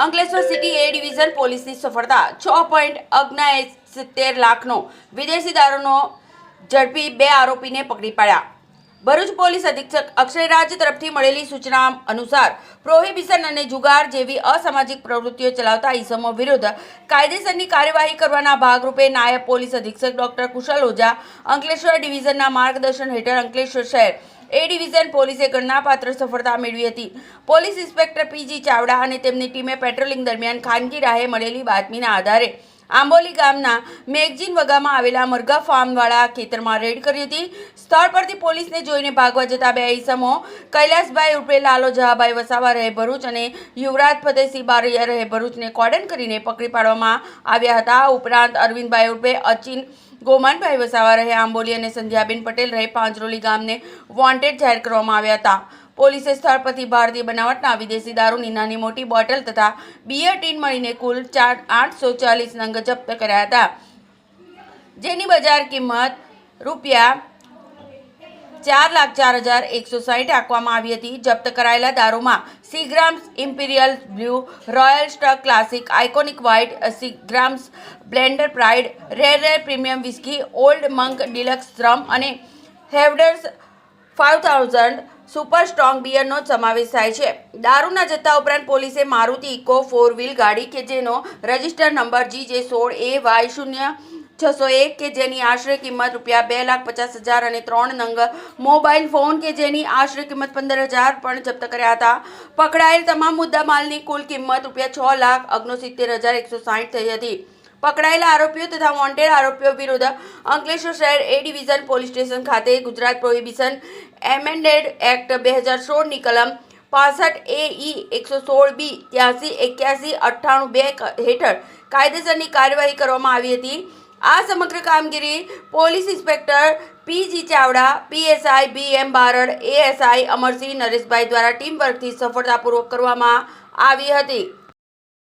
Ankleshwar city એ division પોલીસની સફળતા. છ પોઈન્ટ સિત્તેર લાખનો વિદેશી દારૂનો ઝડપી બે આરોપીને પકડી પાડ્યા. ભરૂચ પોલીસ અધિક્ષક અક્ષયરાજ તરફથી મળેલી સૂચના અનુસાર પ્રોહિબિશન અને જુગાર જેવી અસામાજિક પ્રવૃત્તિઓ ચલાવતા ઇસમો વિરુદ્ધ કાયદેસરની કાર્યવાહી કરવાના ભાગરૂપે નાયબ પોલીસ અધિક્ષક ડોક્ટર કુશલ ઓઝા અંકલેશ્વર ડિવિઝનના માર્ગદર્શન હેઠળ અંકલેશ્વર શહેર એ ડિવિઝન પોલીસે ગણનાપાત્ર સફળતા મેળવી હતી. પોલીસ ઇન્સ્પેક્ટર પીજી ચાવડા અને તેમની ટીમે પેટ્રોલિંગ દરમિયાન ખાનગી રાહે મળેલી બાતમીના આધારે આંબોલી ગામના મેગજીન વગામાં આવેલા મરઘા ફાર્મવાળા ખેતરમાં રેડ કરી હતી. સ્થળ પરથી પોલીસને જોઈને ભાગવા જતા બે ઈસમો, કૈલાસભાઈ ઉર્ફે લાલો જહાભાઈ વસાવા રહે ભરૂચ અને યુવરાજ ફતેહસિંહ બારૈયા રહે ભરૂચને કોર્ડન કરીને પકડી પાડવામાં આવ્યા હતા. ઉપરાંત અરવિંદભાઈ ઉર્ફે અચિન ગોમાનભાઈ વસાવા રહે, આંબોલી અને સંધ્યાબેન પટેલ રહે, પાંજરોલી ગામને વોન્ટેડ જાહેર કરવામાં આવ્યા હતા. પોલીસે સ્થળ પરથી ભારતીય બનાવટના વિદેશી દારૂની નાની મોટી બોટલ તથા બિયર ટીન મળીને કુલ ચાર, આઠસો ચાલીસ નંગ જપ્ત કર્યા હતા. જેની બજાર કિંમત રૂપિયા ચાર લાખ ચાર હજાર એકસો સાહીઠ આંકવામાં આવી હતી. જપ્ત કરાયેલા દારૂમાં Seagram's imperial blue royal stag classic iconic white Seagram's blender pride rare rare premium whisky old monk deluxe શ્રમ અને હેવડર્સ ફાઇવ થાઉઝન્ડ સુપર સ્ટ્રોંગ બિયરનો સમાવેશ થાય છે. દારૂના જથ્થા ઉપરાંત પોલીસે મારુતિ ઇકો ફોર વ્હીલ ગાડી કે જેનો રજિસ્ટર નંબર જી જે સોળ એ વાય શૂન્ય છસો એક કે જેની આશરે કિંમત રૂપિયા બે લાખ પચાસ હજાર અને ત્રણ નંગ મોબાઈલ ફોન કે જેની આશરે કિંમત પંદર હજાર પણ જપ્ત કર્યા હતા. પકડાયેલ તમામ મુદ્દા માલની કુલ કિંમત રૂપિયા છ લાખ ઓગણસિત્તેર હજાર એકસો સાઠ થઈ હતી. પકડાયેલા આરોપીઓ તથા વોન્ટેડ આરોપીઓ વિરુદ્ધ અંકલેશ્વર શહેર એ ડિવિઝન પોલીસ સ્ટેશન ખાતે ગુજરાત પ્રોહિબિશન એમેન્ડેડ એક્ટ બે હજાર સોળની કલમ પાસઠ એ ઈ એકસો સોળ બી ત્યાસી એક્યાસી અઠ્ઠાણું બે હેઠળ કાયદેસરની કાર્યવાહી કરવામાં આવી હતી. આ સમગ્ર કામગીરી police inspector P G Chavda, PSI B M Barad, ASI Amarsinh Nareshbhai દ્વારા ટીમ વર્કથી સફળતાપૂર્વક કરવામાં આવી હતી.